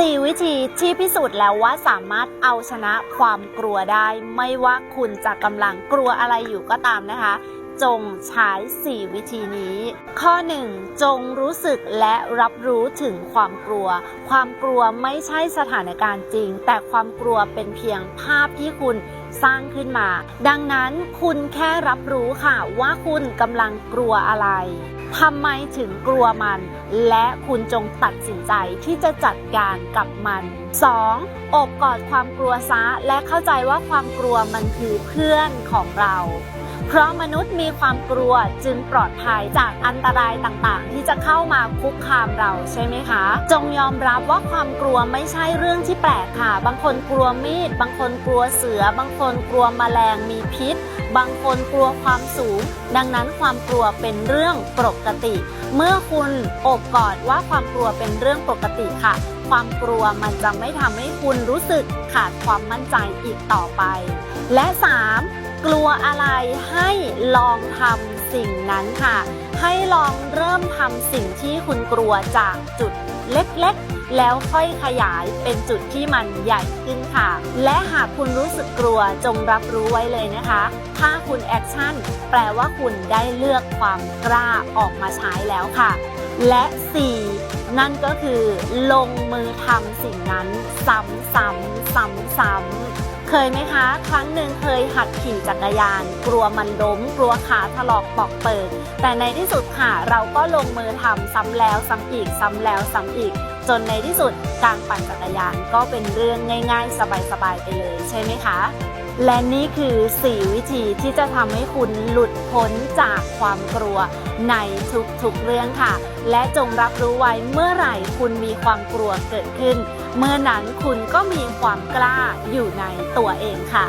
4 วิธีที่พิสูจน์แล้วว่าสามารถเอาชนะความกลัวได้ ไม่ว่าคุณจะกำลังกลัวอะไรอยู่ก็ตามนะคะ จงใช้ 4 วิธีนี้ ข้อ 1 จงรู้สึกและรับรู้ถึงความกลัว ความกลัวไม่ใช่สถานการณ์จริง แต่ความกลัวเป็นเพียงภาพที่คุณสร้างขึ้นมา ดังนั้นคุณแค่รับรู้ค่ะว่าคุณกำลังกลัวอะไรทำไมถึงกลัวมัน และคุณจงตัดสินใจที่จะจัดการกับมัน 2. อบกอดความกลัวซะและเข้าใจว่าความกลัวมันคือเพื่อนของเรา เพราะมนุษย์มีความกลัวจึงปลอดภัยจากอันตรายต่างๆ ที่จะเข้ามาคุกคามเราใช่ไหมคะ จงยอมรับว่าความกลัวไม่ใช่เรื่องที่แปลกค่ะ บางคนกลัวมีด บางคนกลัวเสือ บางคนกลัวแมลงมีพิษ บางคนกลัวความสูง ดังนั้นความกลัวเป็นเรื่องปกติ เมื่อคุณอบกอดว่าความกลัวเป็นเรื่องปกติค่ะ ความกลัวมันจะไม่ทำให้คุณรู้สึกขาดความมั่นใจอีกต่อไป และ 3. กลัวอะไรให้ลองทำสิ่งนั้นค่ะ ให้ลองเริ่มทำสิ่งที่คุณกลัวจากจุดเล็กๆ แล้วค่อยขยายเป็นจุดที่มันใหญ่ขึ้นค่ะ และหากคุณรู้สึกกลัวจงรับรู้ไว้เลยนะคะ ถ้าคุณแอคชั่นแปลว่าคุณได้เลือกความกล้าออกมาใช้แล้วค่ะ และ 4. นั่นก็คือลงมือทำสิ่งนั้นซ้ำๆซ้ำๆ เคยไหมคะ ครั้งหนึ่งเคยหัดขี่จักรยาน กลัวมันล้ม กลัวขาถลอกปอกเปิด แต่ในที่สุดค่ะ เราก็ลงมือทำซ้ำแล้วซ้ำอีก ซ้ำแล้วซ้ำอีก จนในที่สุดการปั่นจักรยานก็เป็นเรื่องง่าย ๆ สบายๆไปเลยใช่ไหมคะและนี่คือ 4 วิธีที่จะทำให้คุณหลุดพ้นจากความกลัวในทุกๆเรื่องค่ะ และจงรับรู้ไว้เมื่อไหร่คุณมีความกลัวเกิดขึ้น เมื่อนั้นคุณก็มีความกล้าอยู่ในตัวเองค่ะ